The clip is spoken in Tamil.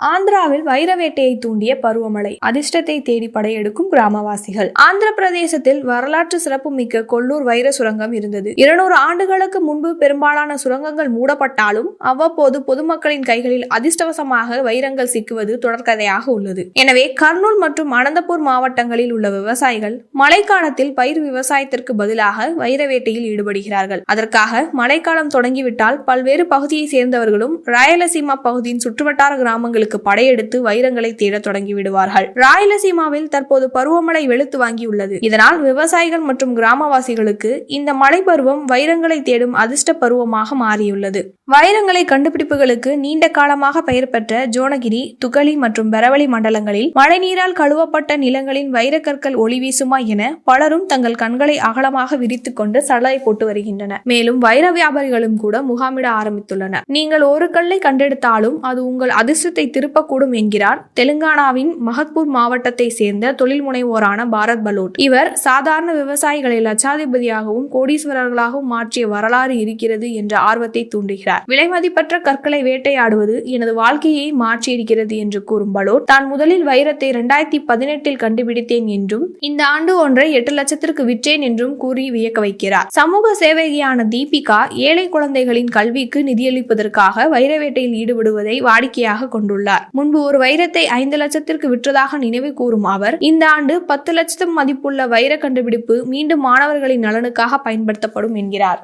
ஆந்திராவில் வைரவேட்டையை தூண்டிய பருவமழை அதிர்ஷ்டத்தை தேடி படையெடுக்கும் கிராமவாசிகள். ஆந்திர பிரதேசத்தில் வரலாற்று சிறப்புமிக்க கொல்லூர் வைர சுரங்கம் இருந்தது. இருநூறு ஆண்டுகளுக்கு முன்பு பெரும்பாலான சுரங்கங்கள் மூடப்பட்டாலும் அவ்வப்போது பொதுமக்களின் கைகளில் அதிர்ஷ்டவசமாக வைரங்கள் சிக்குவது தொடர்கதையாக உள்ளது. எனவே கர்னூல் மற்றும் அனந்தபூர் மாவட்டங்களில் உள்ள விவசாயிகள் மழைக்காலத்தில் பயிர் விவசாயத்திற்கு பதிலாக வைரவேட்டையில் ஈடுபடுகிறார்கள். அதற்காக மழைக்காலம் தொடங்கிவிட்டால் பல்வேறு பகுதியை சேர்ந்தவர்களும் ராயலசீமா பகுதியின் சுற்றுவட்டார கிராமங்களுக்கு படையெடுத்து வைரங்களை தேடத் தொடங்கி விடுவார்கள். ராயலசீமாவில் தற்போது பருவமழை வெளுத்து வாங்கியுள்ளது. இதனால் விவசாயிகள் மற்றும் கிராமவாசிகளுக்கு இந்த மழை பருவம் வைரங்களை தேடும் அதிர்ஷ்ட பருவமாக மாறியுள்ளது. வைரங்களை கண்டுபிடிப்புகளுக்கு நீண்ட காலமாக பெயர் பெற்ற ஜோனகிரி துகளி மற்றும் பெரவளி மண்டலங்களில் மழைநீரால் கழுவப்பட்ட நிலங்களின் வைரக்கற்கள் ஒளி வீசுமா என பலரும் தங்கள் கண்களை அகலமாக விரித்துக் கொண்டு சடலை போட்டு வருகின்றனர். மேலும் வைர வியாபாரிகளும் கூட முகாமிட ஆரம்பித்துள்ளனர். நீங்கள் ஒரு கல்லை கண்டெடுத்தாலும் அது உங்கள் அதிர்ஷ்டத்தை திருப்பக்கூடும் என்கிறார். தெலுங்கானாவின் மகத்பூர் மாவட்டத்தை சேர்ந்த தொழில் முனைவோரான பாரத் பலோட். இவர் சாதாரண விவசாயிகளை லட்சாதிபதியாகவும் கோடீஸ்வரர்களாகவும் மாற்றிய வரலாறு இருக்கிறது என்ற ஆர்வத்தை தூண்டுகிறார். விலைமதிப்பற்ற கற்களை வேட்டையாடுவது எனது வாழ்க்கையை மாற்றியிருக்கிறது என்று கூறும் பலோட் தான் முதலில் வைரத்தை இரண்டாயிரத்தி பதினெட்டில் கண்டுபிடித்தேன் என்றும் இந்த ஆண்டு ஒன்றை எட்டு லட்சத்திற்கு விற்றேன் என்றும் கூறி வியக்க வைக்கிறார். சமூக சேவகியான தீபிகா ஏழை குழந்தைகளின் கல்விக்கு நிதியளிப்பதற்காக வைர வேட்டையில் ஈடுபடுவதை வாடிக்கையாக கொண்டுள்ளார். முன்பு ஒரு வைரத்தை ஐந்து லட்சத்திற்கு விற்றதாக நினைவு கூறும் அவர் இந்த ஆண்டு பத்து லட்சம் மதிப்புள்ள வைர கண்டுபிடிப்பு மீண்டும் மாணவர்களின் நலனுக்காக பயன்படுத்தப்படும் என்கிறார்.